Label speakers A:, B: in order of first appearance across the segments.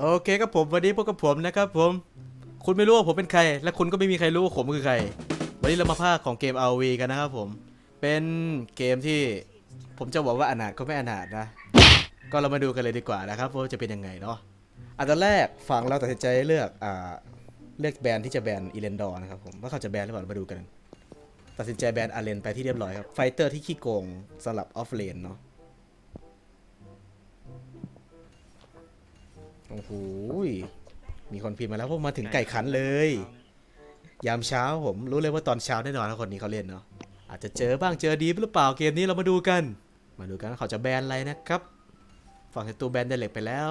A: โอเคครับผมวันนี้พบกับผมนะครับผมคุณไม่รู้ว่าผมเป็นใคร และคุณก็ไม่มีใครรู้ว่าผมคือใคร วันนี้เรามาภาคของเกม RV กันนะครับผม เป็นเกมที่ผมจะบอกว่าอนาถก็ไม่อนาถนะ ก็เรามาดูกันเลยดีกว่านะครับว่าจะเป็นยังไงเนาะอันดับแรกฝั่งเราตัดสินใจเลือกอ่าเลือกแบรนด์ที่จะแบนอีเลนดอร์นะครับผมว่าเขาจะแบนหรือเปล่ามาดูกัน ตัดสินใจแบนอาเลนไปที่เรียบร้อยครับไฟเตอร์ที่ขี้โกงสำหรับออฟเลนเนาะ โอ้โหมีคนพิมพ์มาแล้วพวกมาถึงไก่ขันเลย ยามเช้าผมรู้เลยว่าตอนเช้าแน่นอนถ้าคนนี้เขาเล่นเนาะอาจจะเจอบ้างเจอดีหรือเปล่าเกมนี้เรามาดูกัน มาดูกันว่าเขาจะแบนอะไรนะครับ ฝั่งศัตรูแบนเดเล็กไปแล้ว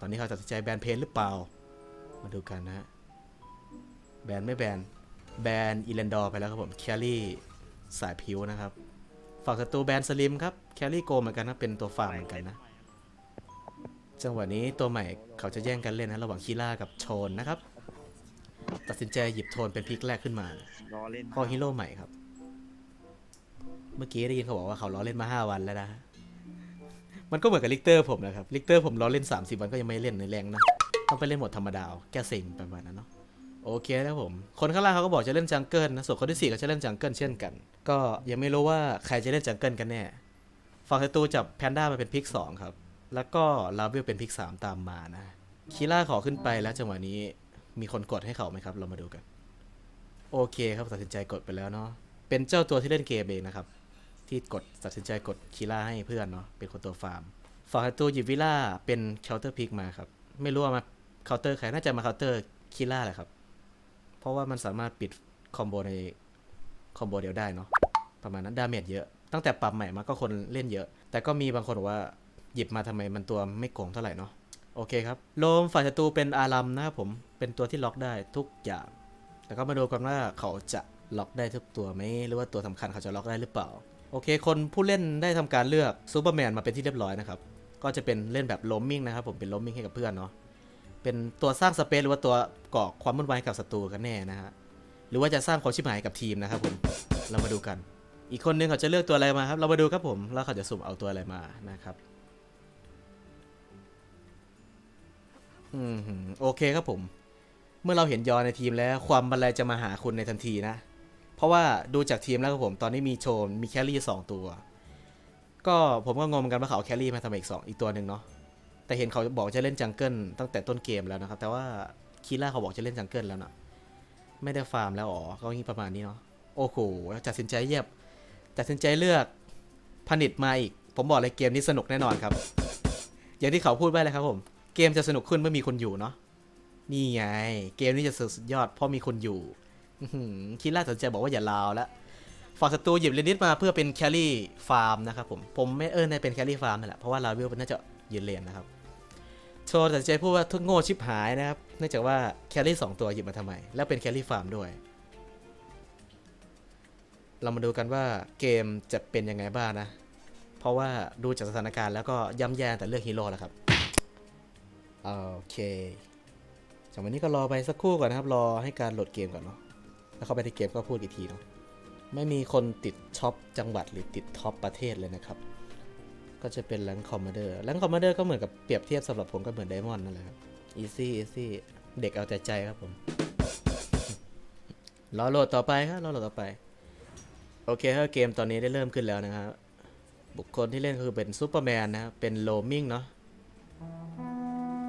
A: ตอนนี้เขาตัดสินใจแบนเพนหรือเปล่า มาดูกันนะฮะแบนไม่แบนแบนอีเลนดอร์ไปแล้วครับผมแคลรี่สายผิวนะครับ ฝั่งศัตรูแบนสลิมครับแคลรี่โกเหมือนกันนะเป็นตัวฝ่าเหมือนกันนะ จังหวะนี้ตัวใหม่เขาจะแย่งกันเล่นนะระหว่างคีล่ากับโชนนะครับ ตัดสินใจหยิบโทนเป็นพิกแรกขึ้นมา
B: รอเล่น
A: ข้อฮีโร่ใหม่ครับ เมื่อกี้ได้ยินเขาบอกว่าเขาล้อเล่นมา5วันแล้วนะ มันก็เหมือนกับลิกเตอร์ผมนะครับ ลิกเตอร์ผมล้อเล่น 30 วันก็ยังไม่เล่นในแรงนะ ต้องไปเล่นหมดธรรมดาเอาแก้เซ็งประมาณนั้นเนาะ โอเคแล้วผม คนข้างล่างเขาก็บอกจะเล่นจังเกิลนะ ส่วนคนที่สี่ก็จะเล่นจังเกิลเช่นกัน ก็ยังไม่รู้ว่าใครจะเล่นจังเกิลกันแน่ฝั่งศัตรูจับแพนด้ามาเป็นพิกสองครับ แล้วก็ลาเวลเป็นพิกสามตามมานะคีล่าขอขึ้นไปแล้วจังหวะนี้มีคนกดให้เขาไหมครับ เรามาดูกัน โอเคครับตัดสินใจกดไปแล้วเนาะเป็นเจ้าตัวที่เล่นเกมเองนะครับ ที่กดตัดสินใจกดคีล่าให้เพื่อนเนาะเป็นคนตัวฟาร์มฝั่งศัตรูหยิบวิล่าเป็นเคาน์เตอร์พิกมาครับ ไม่รู้ว่ามาเคาน์เตอร์ใครน่าจะมาเคาน์เตอร์คีล่าแหละครับ เพราะว่ามันสามารถปิดคอมโบในคอมโบเดียวได้เนาะประมาณนั้นดาเมจเยอะตั้งแต่ปรับใหม่มาก็คนเล่นเยอะ แต่ก็มีบางคนบอกว่า หยิบมาทำไมมันตัวไม่โกงเท่าไหร่เนาะโอเคครับโลมฝ่ายศัตรูเป็นอารัมนะครับผมเป็นตัวที่ล็อกได้ทุกอย่าง แต่ก็มาดูกันว่าเขาจะล็อกได้ทุกตัวไหมหรือว่าตัวสำคัญเขาจะล็อกได้หรือเปล่า โอเค คนผู้เล่นได้ทำการเลือกซูเปอร์แมนมาเป็นที่เรียบร้อยนะครับก็จะเป็นเล่นแบบล้มมิ่งนะครับผมเป็นล้มมิ่งให้กับเพื่อนเนาะเป็นตัวสร้างสเปซหรือว่าตัวก่อความวุ่นวายกับศัตรูกันแน่นะฮะหรือว่าจะสร้างความชิบหายกับทีมนะครับผมเรามาดูกัน อีกคนนึงเขาจะเลือกตัวอะไรมาครับเรามาดูครับผมแล้วเขาจะสุ่มเอาตัวอะไรมานะครับ อืมโอเคครับผม เมื่อเราเห็นยอในทีมแล้ว ความบันไลจะมาหาคุณในทันทีนะ เพราะว่าดูจากทีมแล้วครับผมตอนนี้มีโชนมีแคลรี่สองตัว ก็ผมก็งงเหมือนกันว่าเขาเอาแคลรี่มาทำไมอีกสองอีกตัวหนึ่งเนาะแต่เห็นเขาบอกจะเล่นจังเกิลตั้งแต่ต้นเกมแล้วนะครับ แต่ว่าคีล่าเขาบอกจะเล่นจังเกิลแล้วนะไม่ได้ฟาร์มแล้วอ๋อก็งี้ประมาณนี้เนาะโอ้โหตัดสินใจเยียบตัดสินใจเลือกผลิตมาอีก ผมบอกเลยเกมนี้สนุกแน่นอนครับ อย่างที่เขาพูดไว้เลยครับผม เกมจะสนุกขึ้นเมื่อมีคนอยู่เนาะนี่ไง เกมนี้จะสุดยอดเพราะมีคนอยู่คิดล่าสนใจบอกว่าอย่าลาวแล้วฝั่งศัตรูหยิบเลนิดมาเพื่อเป็นแคลรี่ฟาร์มนะครับผม ผมไม่เออในเป็นแคลรี่ฟาร์มนั่นแหละเพราะว่าลาวิลน่าจะยืนเลนนะครับโชว์ตัดใจพูดว่าทุกโง่ชิบหายนะครับ เนื่องจากว่าแคลรี่สองตัวหยิบมาทำไม แล้วเป็นแคลรี่ฟาร์มด้วย เรามาดูกันว่าเกมจะเป็นยังไงบ้างนะ เพราะว่าดูจากสถานการณ์แล้วก็ย่ำแย่แต่เลือกฮีโร่แล้วครับ โอเคจากวันนี้ก็รอไปสักครู่ก่อนนะครับ รอให้การโหลดเกมก่อนเนาะ แล้วเข้าไปที่เกมก็พูดอีกทีเนาะ ไม่มีคนติดท็อปจังหวัดหรือติดท็อปประเทศเลยนะครับ ก็จะเป็นแรงคอมมานเดอร์แรงคอมมานเดอร์ก็เหมือนกับเปรียบเทียบสำหรับผมก็เหมือนไดมอนด์นั่นแหละครับอีซี่อีซี่เด็กเอาแต่ใจครับผม รอโหลดต่อไปครับ รอโหลดต่อไป โอเคครับเกมตอนนี้ได้เริ่มขึ้นแล้วนะครับ บุคคลที่เล่นคือเป็นซูเปอร์แมนนะครับเป็นโลมิงเนาะ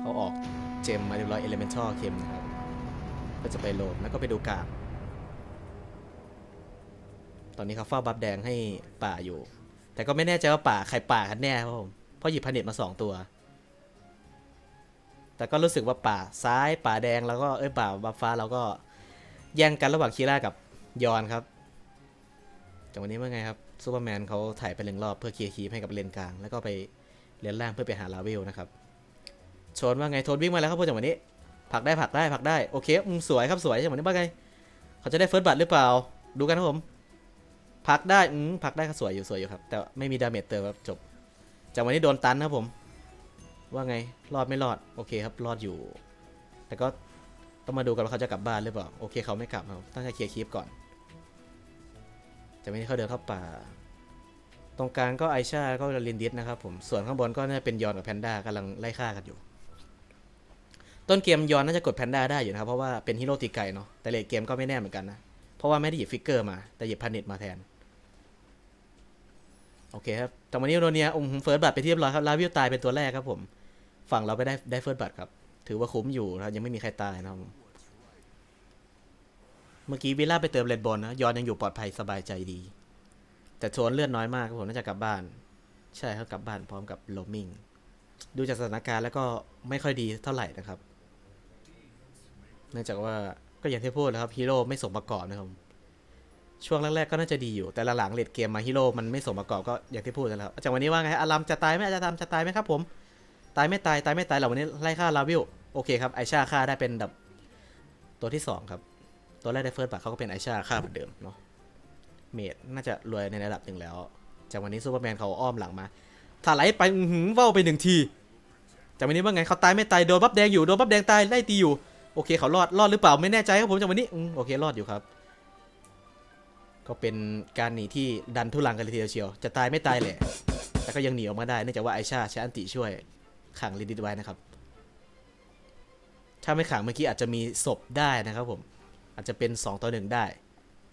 A: เขาออกเจมมาเรียบร้อยเอลิเมนทัลเข็มนะครับ ก็จะไปโหลดแล้วก็ไปดูกาบ ตอนนี้เขาเฝ้าบัฟแดงให้ป่าอยู่ แต่ก็ไม่แน่ใจว่าป่าใครป่ากันแน่ครับผมเพราะหยิบพันเน็ตมาสองตัว แต่ก็รู้สึกว่าป่าซ้ายป่าแดงแล้วก็เอ้ยป่าบัฟฟ้าเราก็แย่งกันระหว่างคีร่ากับยอนครับจากวันนี้ว่าไงครับซูเปอร์แมนเขาถ่ายไปหนึ่งรอบเพื่อเคลียร์คีปให้กับเลนกลาง แล้วก็ไปเลนล่างเพื่อไปหาลาเวลนะครับ ชนว่าไงโทนวิ่งมาแล้วครับพวกจังหวะนี้ผลักได้ผลักได้ผลักได้โอเคอืมสวยครับสวยจังหวะนี้ว่าไง เขาจะได้เฟิร์สบัตหรือเปล่า ดูกันครับผมผลักได้อืมผลักได้ก็สวยอยู่สวยอยู่ครับ แต่ไม่มีดาเมจเติมครับจบจังหวะนี้โดนตันครับผม ว่าไงรอดไม่รอดโอเคครับรอดอยู่ แต่ก็ต้องมาดูกันว่าเขาจะกลับบ้านหรือเปล่าโอเคเขาไม่กลับครับต้องให้เคลียร์คลิปก่อน จะไม่ให้เขาเดินเข้าป่า ตรงกลางก็ไอชาก็ลินดิสนะครับผมส่วนข้างบนก็น่าจะเป็นยอนกับแพนด้ากำลังไล่ฆ่ากันอยู่ ต้นเกมยอนน่าจะกดแพนด้าได้อยู่นะครับ เพราะว่าเป็นฮีโร่ตีไก่เนาะแต่เลทเกมก็ไม่แน่เหมือนกันนะ เพราะว่าไม่ได้หยิบฟิกเกอร์มา แต่หยิบพานิตมาแทน โอเคครับแต่วันนี้โรเนียอุ้มเฟิร์สบัตไปที่เรียบร้อยครับลาวิวตายเป็นตัวแรกครับผมฝั่งเราไปได้ได้เฟิร์สบัตครับ ถือว่าคุ้มอยู่นะยังไม่มีใครตายนะครับผมเมื่อกี้วิลล่าไปเติมเลนบอลนะยอนยังอยู่ปลอดภัยสบายใจดี แต่โชนเลือดน้อยมากครับผมน่าจะกลับบ้าน ใช่ครับกลับบ้านพร้อมกับโลมิงดูจากสถานการณ์แล้วก็ไม่ค่อยดีเท่าไหร่นะครับ เนื่องจากว่าก็อย่างที่พูดนะครับฮีโร่ไม่สมประกอบนะครับช่วงแรกๆก็น่าจะดีอยู่แต่หลังๆเลดเกมมาฮีโร่มันไม่สมประกอบก็อย่างที่พูดนะครับจากวันนี้ว่าไงอารามจะตายไหมอาจจะทำจะตายไหมครับผม ตายไม่ตายตายไม่ตายเราวันนี้ไล่ฆ่าลาวิวโอเคครับไอชาฆ่าได้เป็นแบบตัวที่สองครับ ตัวแรกได้เฟิร์สบัตเขาก็เป็นไอชาฆ่าเหมือนเดิมเนาะเมดน่าจะรวยในระดับหนึ่งแล้ว จากวันนี้ซูเปอร์แมนเขาอ้อมหลังมาถ้าไหลไปอื้อหือว่าวไปหนึ่งทีจากวันนี้ว่าไงเขาตายไม่ตายโดนบัฟแดงอยู่โดนบัฟแดงตายไล่ตีอยู่ อเคเขารอดรอดหรือเปล่าไม่แน่ใจครับผมจากวันนี้โอเครอดอยู่ครับ ก็เป็นการหนีที่ดันทุลังกันเลยทีเดียวเชียว จะตายไม่ตายแหละ แต่ก็ยังหนีออกมาได้เนื่องจากว่าไอชาใช้อันติช่วยขังลิดิตไว้นะครับ ถ้าไม่ขังเมื่อกี้อาจจะมีศพได้นะครับผม อาจจะเป็น 2 ต่อหนึ่งได้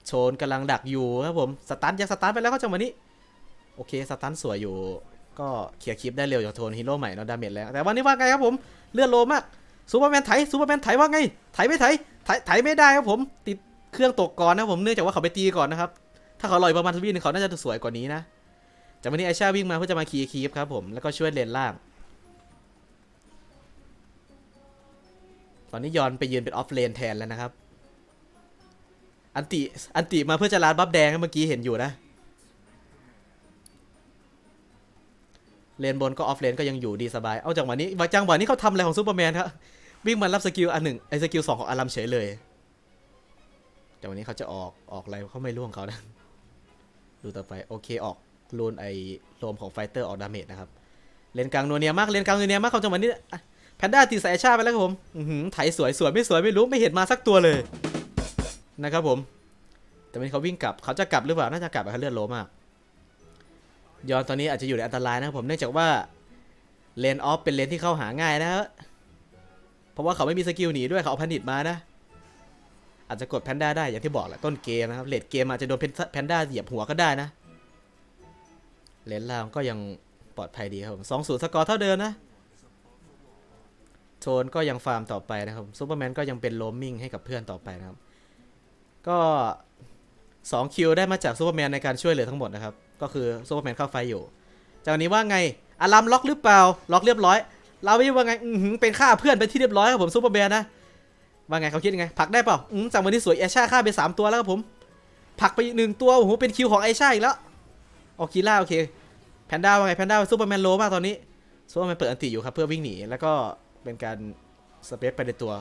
A: โชนกำลังดักอยู่ครับผมสตันยังสตันไปแล้วก็จังหวะนี้ โอเคสตันสวยอยู่ ก็เคลียร์คลิปได้เร็วจากโทนฮีโร่ใหม่เนาะดาเมจแล้วแต่วันนี้ว่าไงครับผมเลือดโลมาก ซูเปอร์แมนไถซูเปอร์แมนไถว่าไงไถไม่ไถไถไถไม่ได้ครับผมติดเครื่องตกก่อนนะผมเนื่องจากว่าเขาไปตีก่อนนะครับถ้าเขาลอยประมาณทวีนึงเขาน่าจะสวยกว่านี้นะจากวันนี้ไอชาวิ่งมาเพื่อจะมาคีย์คีฟครับผมแล้วก็ช่วยเลนล่าง ตอนนี้ยอนไปยืนเป็นออฟเลนแทนแล้วนะครับ อันติอันติมาเพื่อจะลาดบัฟแดงเมื่อกี้เห็นอยู่นะเลนบนก็ออฟเลนก็ยังอยู่ดีสบาย เอาจังหวะนี้จังหวะนี้เขาทำอะไรของซูเปอร์แมนครับ วิ่งมารับสกิลอันหนึ่งไอ้สกิลสองของอารัมเฉยเลย แต่วันนี้เขาจะออกออกอะไรเขาไม่ร่วงเขานะดูต่อไปโอเคออกรูนไอโลมของไฟเตอร์ออกดาเมจนะครับเลนกลางนัวเนียมากเลนกลางนัวเนียมากเขาจังหวะนี้อ่แพนด้าตีใส่ไอชาไปแล้วครับผมอื้อหือไถสวยสวยไม่สวยไม่รู้ไม่เห็นมาสักตัวเลยนะครับผม แต่วันนี้เขาวิ่งกลับเขาจะกลับหรือเปล่าน่าจะกลับเขาเลือดโลมากยอนตอนนี้อาจจะอยู่ในอันตรายนะครับผมเนื่องจากว่าเลนออฟเป็นเลนที่เข้าหาง่ายนะฮะ เพราะว่าเขาไม่มีสกิลหนีด้วยเขาเอาแพนดิตมานะ อาจจะกดแพนด้าได้อย่างที่บอกแหละต้นเกมนะครับเลดเกมอาจจะโดนแพนด้าเหยียบหัวก็ได้นะเลนล่างก็ยังปลอดภัยดีครับผมสองศูนย์สกอร์เท่าเดิมนะโทนก็ยังฟาร์มต่อไปนะครับซูเปอร์แมนก็ยังเป็นโลมมิ่งให้กับเพื่อนต่อไปนะครับ ก็2คิวได้มาจากซูเปอร์แมนในการช่วยเหลือทั้งหมดนะครับ ก็คือซูเปอร์แมนเข้าไฟอยู่จากนี้ว่าไงอารัมล็อกหรือเปล่า ล็อกเรียบร้อย เราไม่ว่าไงอือเป็นฆ่าเพื่อนไปที่เรียบร้อยครับผมซูเปอร์แมนนะว่าไงเขาคิดยังไงผลักได้เปล่าอืมจากวันนี้สวยไอชาฆ่าไปสามตัวแล้วครับผมผลักไปอีกหนึ่งตัวโอ้โหเป็นคิวของไอชาอีกแล้วโอคีล่าโอเคแพนด้าว่าไงแพนด้าซูเปอร์แมนโลมากตอนนี้ซูเปอร์แมนเปิดอันติอยู่ครับเพื่อวิ่งหนีแล้วก็เป็นการสเปซไปในตัว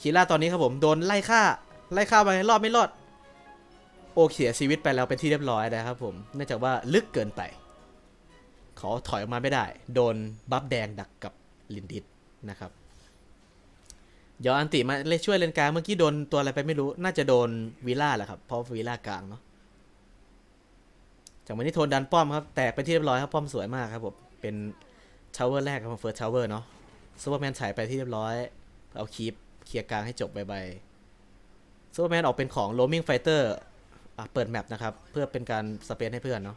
A: คีล่าตอนนี้ครับผมโดนไล่ฆ่าไล่ฆ่าไปรอดไม่รอดโอเสียชีวิตไปแล้วเป็นที่เรียบร้อยนะครับผมเนื่องจากว่าลึกเกินไปขาถอยออกมาไม่ได้ โดนบัฟแดงดักกับ ลินดิสนะครับเดี๋ยวอันติมาเล่ช่วยเลนกลางเมื่อกี้โดนตัวอะไรไปไม่รู้ น่าจะโดนวีล่าแหละครับเพราะวีล่ากลางเนาะจากวันนี้โทนดันป้อมครับ แตกไปนที่เรียบร้อยครับป้อมสวยมากครับผมเป็นชาวเวอร์แรกครับเฟิร์สชาวเวอร์เนาะซูเปอร์แมนฉายไปที่เรียบร้อย เอาคีปเคลียร์กลางให้จบไปไปซูเปอร์แมนออกเป็นของโรมิงไฟเตอร์เปิดแมปนะครับ เพื่อเป็นการสเปนให้เพื่อนเนาะ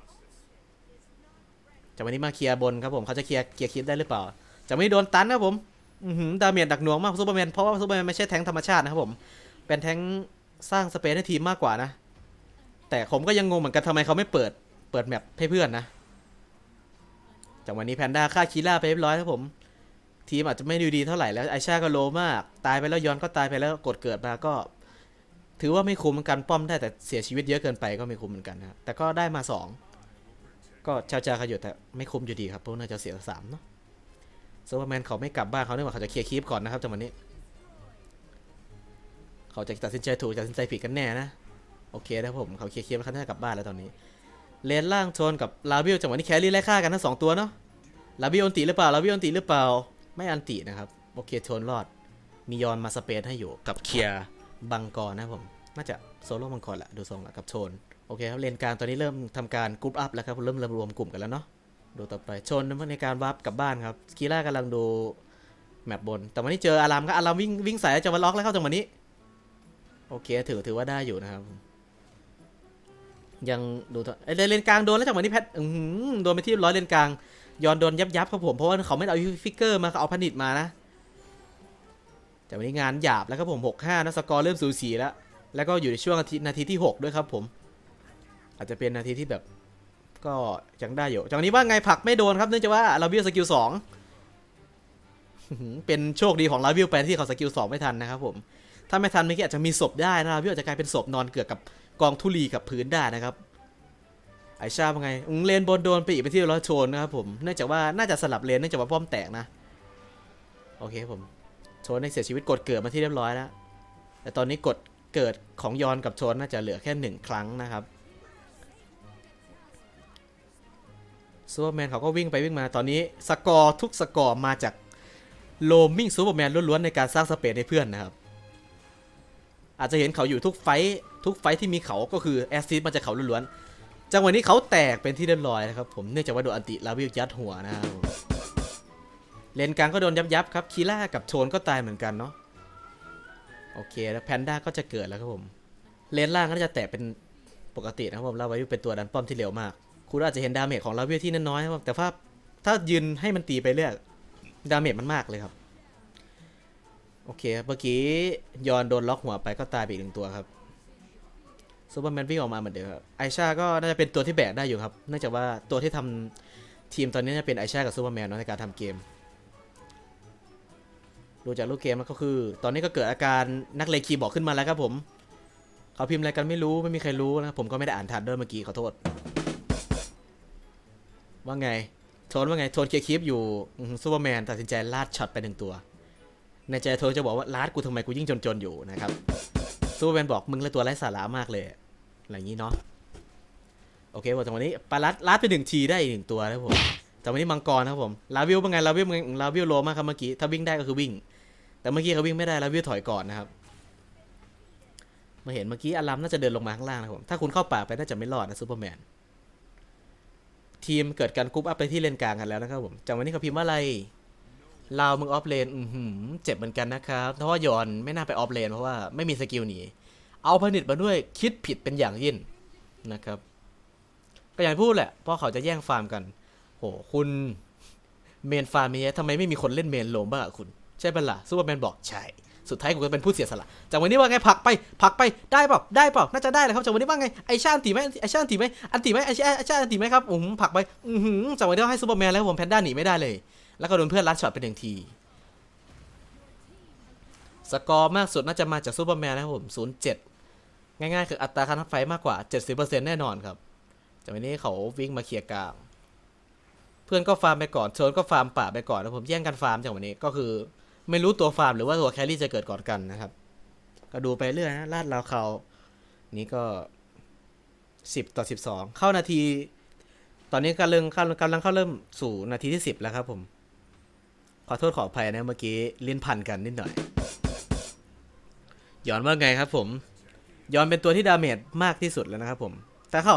A: จากวันนี้มาเคลียร์บนครับผมเขาจะเคลียร์เคลียร์คลิปได้หรือเปล่า จากวันนี้โดนตันครับผมดาเมจดักหน่วงมากซูเปอร์แมนเพราะว่าซูเปอร์แมนไม่ใช่แทงธรรมชาตินะครับผม เป็นแทงสร้างสเปซให้ทีมมากกว่านะ แต่ผมก็ยังงงเหมือนกันทำไมเขาไม่เปิด เปิดแมปให้เพื่อนนะจากวันนี้แพนด้าฆ่าคีล่าไปเรียบร้อยครับผม ทีมอาจจะไม่ดูดีเท่าไหร่แล้วไอชาก็โลมาก ตายไปแล้วย้อนก็ตายไปแล้วกดเกิดมาก็ ถือว่าไม่คุ้มเหมือนกันป้อมได้แต่เสียชีวิตเยอะเกินไปก็ไม่คุ้มเหมือนกันนะแต่ก็ได้มาสองก็เจ้าจาขยุดแต่ไม่คุ้มอยู่ดีครับเพราะน่าจะเสียสามเนาะ ซูเปอร์แมนเขาไม่กลับบ้านเขาเนี่ยว่าเขาจะเคลียร์คีปก่อนนะครับจังหวะนี้ เขาจะตัดสินใจถูกตัดสินใจผิดกันแน่นะ โอเคนะผมเขาเคลียร์คีปแล้วเขาน่าจะกลับบ้านแล้วตอนนี้ เลนล่างชนกับลาวิลจังหวะนี้แครี่ไล่ฆ่ากันทั้งสองตัวเนาะ ลาวิลอันติหรือเปล่า ลาวิลอันติหรือเปล่า ไม่อันตินะครับ โอเคชนรอด มียอนมาสเปซให้อยู่กับเคลียร์บังกรนะผม น่าจะโซโล่มังกรแหละดูทรงละกับชน โอเคครับเลนกลางตอนนี้เริ่มทำการกรุ๊ปอัพแล้วครับเริ่มเริ่มรวมกลุ่มกันแล้วเนาะ ดูต่อไปชนในการวาร์ปกลับบ้านครับคีล่ากำลังดูแมปบน แต่วันนี้เจออารามก็อารามวิ่งวิ่งใส่แล้วจะมาล็อกแล้วเข้าจังหวะนี้ โอเคถือถือว่าได้อยู่นะครับ ยังดูตอเอ้ยเลนกลางโดนแล้วจังหวะนี้แพทโดนไปที่ร้อยเลนกลางย้อนโดนยับยับครับผมเพราะว่าเขาไม่เอาฟิกเกอร์มาเขาเอาพนิดมานะ แต่วันนี้งานหยาบแล้วครับผม6-5นะสกอร์เริ่มสูสีแล้ว แล้วก็อยู่ในช่วงนาทีนาทีที่6ด้วยครับผม อาจจะเป็นนาทีที่แบบ ก็ยังได้อยู่จากนี้ว่าไงผักไม่โดนครับเนื่องจากว่าลาวิลสกิลสองเป็นโชคดีของลาวิลไปที่เขาสกิลสองไม่ทันนะครับผมถ้าไม่ทันเมื่อกี้อาจจะมีศพได้นะลาวิลอาจจะกลายเป็นศพนอนเกือกกับกองทุลีกับพื้นได้นะครับไอชาเป็นไงเลนบนโดนไปอีกไปที่ร้อยโชนนะครับผมเนื่องจากว่าน่าจะสลับเลนเนื่องจากว่าป้อมแตกนะโอเคผมโชนได้เสียชีวิตกดเกิดมาที่เรียบร้อยแล้วแต่ตอนนี้กดเกิดของยอนกับโชนน่าจะเหลือแค่หนึ่งครั้งนะครับ ซูเปอร์แมนเขาก็วิ่งไปวิ่งมาตอนนี้สกอร์ทุกสกอร์มาจากโลมิ่งซูเปอร์แมนล้วนๆในการสร้างสเปซให้เพื่อนนะครับ อาจจะเห็นเขาอยู่ทุกไฟทุกไฟที่มีเขาก็คือแอสซิสมาจากเขาล้วนๆจังหวะนี้เขาแตกเป็นที่เรียบร้อยนะครับผมเนื่องจากว่าโดนอันติลาวิลยัดหัวนะครับเลนกลางก็โดนยับยับครับคีล่ากับโชนก็ตายเหมือนกันเนาะโอเคแล้วแพนด้าก็จะเกิดแล้วครับผมเลนล่างก็จะแตกเป็นปกตินะครับผมลาวิวเป็นตัวดันป้อมที่เร็วมาก คุณอาจจะเห็นดาเมจของลาวิวที่น้อยๆนะครับแต่ถ้าถ้ายืนให้มันตีไปเรื่อยดาเมจมันมากเลยครับ โอเคครับเมื่อกี้ยอนโดนล็อกหัวไปก็ตายไปอีกหนึ่งตัวครับซูเปอร์แมนวิ่งออกมาเหมือนเดิมครับไอชาก็น่าจะเป็นตัวที่แบกได้อยู่ครับเนื่องจากว่าตัวที่ทำทีมตอนนี้จะเป็นไอชากับซูเปอร์แมนเนาะในการทำเกมดูจากรูปเกมแล้วก็คือ ตอนนี้ก็เกิดอาการนักเลงคีย์บอร์ดขึ้นมาแล้วครับผม เขาพิมพ์อะไรกันไม่รู้ไม่มีใครรู้นะครับผมก็ไม่ได้อ่านทันด้วยเมื่อกี้ขอโทษ ว่าไง โทนว่าไง โทนเคลียร์คลิปอยู่ซูเปอร์แมนตัดสินใจลาดช็อตไปหนึ่งตัว ในใจโทนจะบอกว่าลาดกูทำไมกูยิ่งจนๆอยู่นะครับซูเปอร์แมนบอกมึงลยตัวไร้สาระมากเลยอะไรอย่างนี้เนาะโอเคผมจังหวะนี้ปาลัดลาดไปหนึ่งทีได้อีกหนึ่งตัวนะครับผมแต่วันนี้มังกรนะครับผมลาวิลเป็นไงลาวิลเป็นไงลาวิลโลมากครับเมื่อกี้ถ้าวิ่งได้ก็คือวิ่ง แต่เมื่อกี้เขาวิ่งไม่ได้ลาวิลถอยก่อนนะครับมาเห็นเมื่อกี้อารัมน่าจะเดินลงมาข้างล่างนะครับผมถ้าคุณเข้าป่าไปน่าจะไม่รอดนะซูเปอร์แมน ทีมเกิดการกรุ๊ปอัพไปที่เลนกลางกันแล้วนะครับผมจากวันนี้เขาพิมพ์ว่าอะไรลาวมึงออฟเลนอือหือเจ็บเหมือนกันนะครับเพราะว่ายอนไม่น่าไปออฟเลนเพราะว่าไม่มีสกิลหนีเอาผนิตมาด้วยคิดผิดเป็นอย่างยิ่งนะครับ ก็อย่างพูดแหละ เพราะเขาจะแย่งฟาร์มกัน โห คุณเมนฟาร์มนี้ทำไมไม่มีคนเล่นเมนโลมบ้างคุณ ใช่เปล่ะซูเปอร์แมนบอกใช่ สุดท้ายกูก็เป็นผู้เสียสละจากวันนี้ว่าไงผักไปผักไปได้เปล่าได้เปล่าน่าจะได้เลยครับจากวันนี้ว่าไงไอชาอันตีไหมไอชาอันตีไหมอันตีไหมไอชาไอชาอันตีไหมครับอืมผักไปอือหือจากวันนี้ให้ซูเปอร์แมนแล้วผมแพนด้าหนีไม่ได้เลย แล้วก็โดนเพื่อนลัดช็อตไปหนึ่งทีสกอร์มากสุดน่าจะมาจากซูเปอร์แมนนะครับผมศูนย์เจ็ดง่ายๆ คืออัตราการทับไฟมากกว่า 70%แน่นอนครับ จากวันนี้เขาวิ่งมาเคลียร์กลาง เพื่อนก็ฟาร์มไปก่อนโชนก็ฟาร์มป่าไปก่อนแล้วผมแย่งกันฟาร์มจากวันนี้ก็คือ ไม่รู้ตัวฟาร์มหรือว่าตัวแครี่จะเกิดก่อนกันนะครับ ก็ดูไปเรื่อยนะลาดราวเขานี่ก็สิบต่อสิบสองเข้านาที ตอนนี้กำลังเข้ากำลังเข้าเริ่มสู่นาทีที่สิบแล้วครับผม ขอโทษขออภัยนะเมื่อกี้เลิ้นพันกันนิดหน่อยย้อนว่าไงครับผมย้อนเป็นตัวที่ดาเมจมากที่สุดแล้วนะครับผมแต่เขา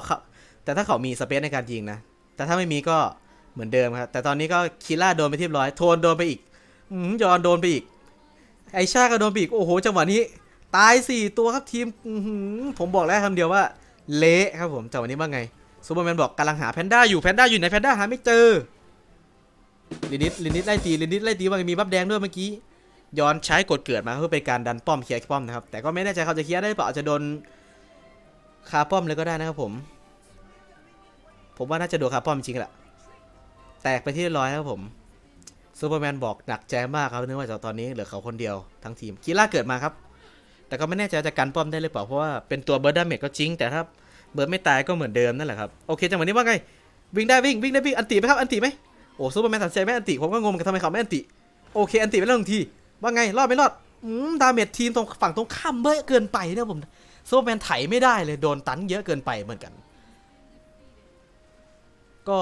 A: แต่ถ้าเขามีสเปซในการยิงนะ แต่ถ้าไม่มีก็เหมือนเดิมครับ แต่ตอนนี้ก็คิล่าโดนไปที่เรียบร้อย โทนโดนไปอีก อืมยอนโดนไปอีก ไอชาก็โดนไปอีก โอ้โห จังหวะนี้ ตายสี่ตัวครับทีมผมบอกแล้วคำเดียวว่า เละครับผม จังหวะนี้ว่าไงซูเปอร์แมนบอกกำลังหาแพนด้าอยู่ แพนด้าอยู่ไหน แพนด้าหาไม่เจอ ลินิดลินิดไล่ตี ลินิดไล่ตีว่าไงมีบัฟแดงด้วยเมื่อกี้ ย้อนใช้กดเกิดมาเพื่อเป็นการดันป้อมเคลียร์ป้อมนะครับ แต่ก็ไม่แน่ใจเขาจะเคลียร์ได้หรือเปล่าอาจจะโดนคาป้อมเลยก็ได้นะครับผม ผมว่าน่าจะโดนคาป้อมจริงแหละ แตกไปที่ร้อยครับผม ซูเปอร์แมนบอกหนักใจมากครับเนื่องจากตอนนี้เหลือเขาคนเดียวทั้งทีมคีล่าเกิดมาครับ แต่ก็ไม่แน่ใจจะกันป้อมได้หรือเปล่าเพราะว่าเป็นตัวเบิร์ดดาเมจก็จริง แต่ถ้าเบิร์ดไม่ตายก็เหมือนเดิมนั่นแหละครับโอเคจังหวะนี้ว่าไงวิ่งได้วิ่งวิ่งได้วิ่งอันติไหมครับอันติไหมโอ้ซูเปอร์แมนตัดสินใจไม่อันติผมก็งงมันทำไมเขาไม่อันติโอเคอันติไปแล้วหนึ่งทีว่าไงรอดไม่รอดอืมดาเมจทีมตรงฝั่งตรงข้ามเบ้อเกินไปเนี่ยผมซูเปอร์แมนไถไม่ได้เลยโดนตันเยอะเกินไปเหมือนกัน ก็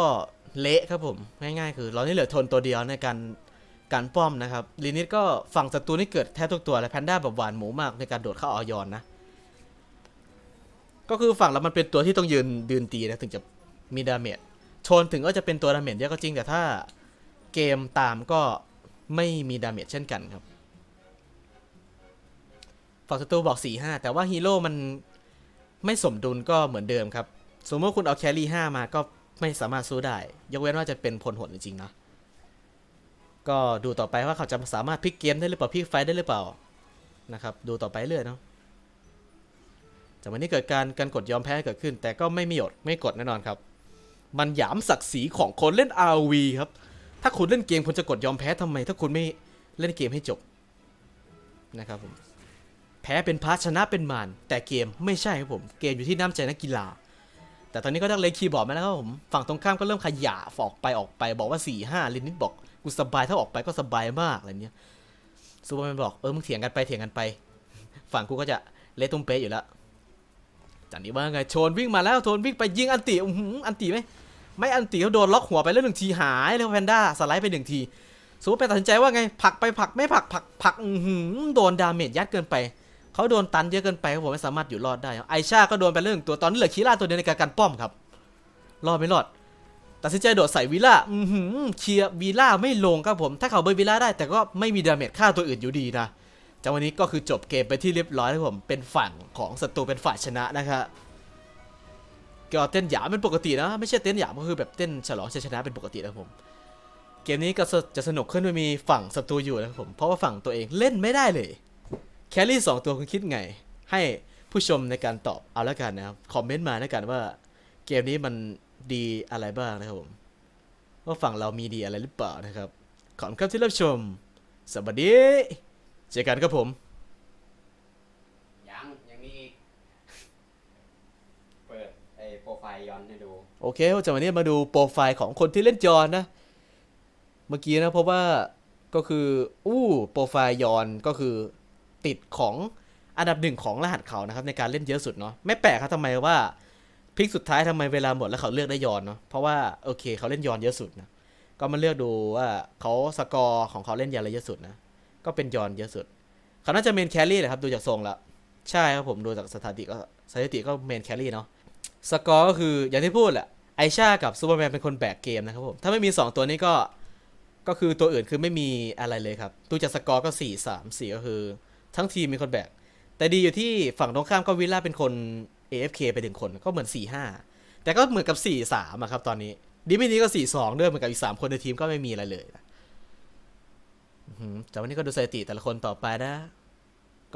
A: เละครับผมง่ายๆคือเรานี่เหลือทนตัวเดียวในการการป้อมนะครับลีนิดก็ฝั่งศัตรูนี่เกิดแทบทุกตัวและแพนด้าแบบหวานหมูมากในการโดดเข้าออยอนนะ ก็คือฝั่งเรามันเป็นตัวที่ต้องยืนยืนตีนะถึงจะมีดาเมจชนถึงก็จะเป็นตัวดาเมจเยอะก็จริงแต่ถ้าเกมตามก็ไม่มีดาเมจเช่นกันครับฝั่งศัตรูบอก 4 5 แต่ว่าฮีโร่มันไม่สมดุลก็เหมือนเดิมครับ สมมติว่าคุณเอาแครี่5มาก็ ไม่สามารถสู้ได้ ยกเว้นว่าจะเป็นพลหนจริงๆนะ ก็ดูต่อไปว่าเขาจะสามารถพลิกเกมได้หรือเปล่าพลิกไฟได้หรือเปล่านะครับดูต่อไปเรื่อยเนาะจากวันนี้เกิดการการกดยอมแพ้เกิดขึ้น แต่ก็ไม่มีหยดไม่กดแน่นอนครับ มันหยามศักดิ์ศรีของคนเล่น RV ครับ ถ้าคุณเล่นเกมคุณจะกดยอมแพ้ทำไม ถ้าคุณไม่เล่นเกมให้จบนะครับผมแพ้เป็นพาชนะเป็นมารแต่เกมไม่ใช่ครับผม เกมอยู่ที่น้ำใจนักกีฬา แต่ตอนนี้ก็ได้เลยคีย์บอร์ดมาแล้วครับผม ฝั่งตรงข้ามก็เริ่มขยะออกไปออกไปบอกว่า4ี่ห้าลินิดบอกกูสบายถ้าออกไปก็สบายมากอะไรเนี้ยซูเปอร์แมนบอกเออมึงเถียงกันไปเถียงกันไป ฝั่งกูก็จะเละตุ้มเป๊ะอยู่แล้วจากนี้ว่าไงโชนวิ่งมาแล้วโชนวิ่งไปยิงอันติอื้มอันติไหมไม่อันติเขาโดนล็อกหัวไปแล้วหนึ่งทีหายเลยแพนด้าสไลด์ไปหนึ่งทีซูเปอร์แมนตัดสินใจว่าไงผลักไปผลักไม่ผลักผลักผลักอื้อหือโดนดาเมจยัดเกินไป เขาโดนตันเยอะเกินไปครับผมไม่สามารถอยู่รอดได้ไอชาก็โดนไปเรื่องตัวตอนนี้เหลือคีร่าตัวเดียวในการกันป้อมครับรอดไม่รอดตัดสินใจโดดใส่วิล่าอือหือเคลียร์วิล่าไม่ลงครับผม ถ้าเขาเบอร์วิล่าได้แต่ก็ไม่มีดาเมจฆ่าตัวอื่นอยู่ดีนะจากวันนี้ก็คือจบเกมไปที่เรียบร้อยครับผมเป็นฝั่งของศัตรูเป็นฝ่ายชนะนะครับก็เต้นหยามเป็นปกตินะ ไม่ใช่เต้นหยามก็คือแบบเต้นฉลองชัยชนะเป็นปกตินะผม เกมนี้ก็จะสนุกขึ้นไม่มีฝั่งศัตรูอยู่นะครับผมเพราะว่าฝั่งตัวเองเล่นไม่ได้เลย แครี่สองตัวคุณคิดไง ให้ผู้ชมในการตอบเอาแล้วกันนะครับ คอมเมนต์มาแล้วกันว่า เกมนี้มันดีอะไรบ้างนะครับผม ว่าฝั่งเรามีดีอะไรหรือเปล่านะครับ ขอบคุณครับที่รับชม สวัสดี เจอกันครับผม
B: ยัง ยังมีอีก เปิดไอ้โปรไฟล์ย้อนให้ดู
A: โอเคจากวันนี้มาดูโปรไฟล์ของคนที่เล่นจอนนะ เมื่อกี้นะเพราะว่าก็คือ อู้โปรไฟล์ยอนก็คือ ติดของอันดับหนึ่งของรหัสเขานะครับ ในการเล่นเยอะสุดเนาะไม่แปลกครับทำไมว่าพลิกสุดท้ายทำไมเวลาหมดแล้วเขาเลือกได้ยอนเนาะเพราะว่าโอเคเขาเล่นยอนเยอะสุดนะก็มาเลือกดูว่าเขาสกอร์ของเขาเล่นยอนอะไรเยอะสุดนะก็เป็นยอนเยอะสุดเขาน่าจะเมนแครี่แหละครับดูจากทรงล้วใช่ครับผมดูจากสถิติก็สถิติก็เมนแครี่เนาะสกอร์ก็คืออย่างที่พูดแหละไอชากับซูเปอร์แมนเป็นคนแบกเกมนะครับผมถ้าไม่มี 2 ตัวนี้ก็ก็คือตัวอื่นคือไม่มีอะไรเลยครับดูจากสกอร์ก็ 4 3 4 ก็คือ ทั้งทีมมีคนแบก แต่ดีอยู่ที่ฝั่งตรงข้ามก็วิลล่าเป็นคน AFK ไปถึงคนก็เหมือน 4 5 แต่ก็เหมือนกับ 4 3อะครับตอนนี้ ดีไม่ดีก็ 4 2 ด้วยเหมือนกับอีก 3 คนในทีมก็ไม่มีอะไรเลยนะอื้อหือแต่วันนี้ก็ดูสถิติแต่ละคนต่อไปนะ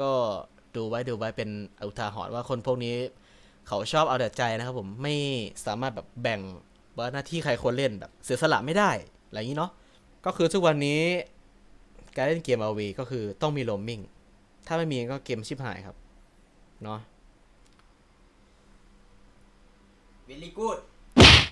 A: ก็ดูไว้ดูไว้เป็นอุทาหรณ์ว่าคนพวกนี้ เขาชอบเอาแต่ใจนะครับผมไม่สามารถแบบแบ่งว่าหน้าที่ใครควรเล่นแบบเสียสละไม่ได้อะไรอย่างนี้เนาะก็คือทุกวันนี้การเล่นเกม RV ก็คือต้องมีโรมมิ่ง ถ้าไม่มีก็เกมชิบหายครับ เนาะ
B: very good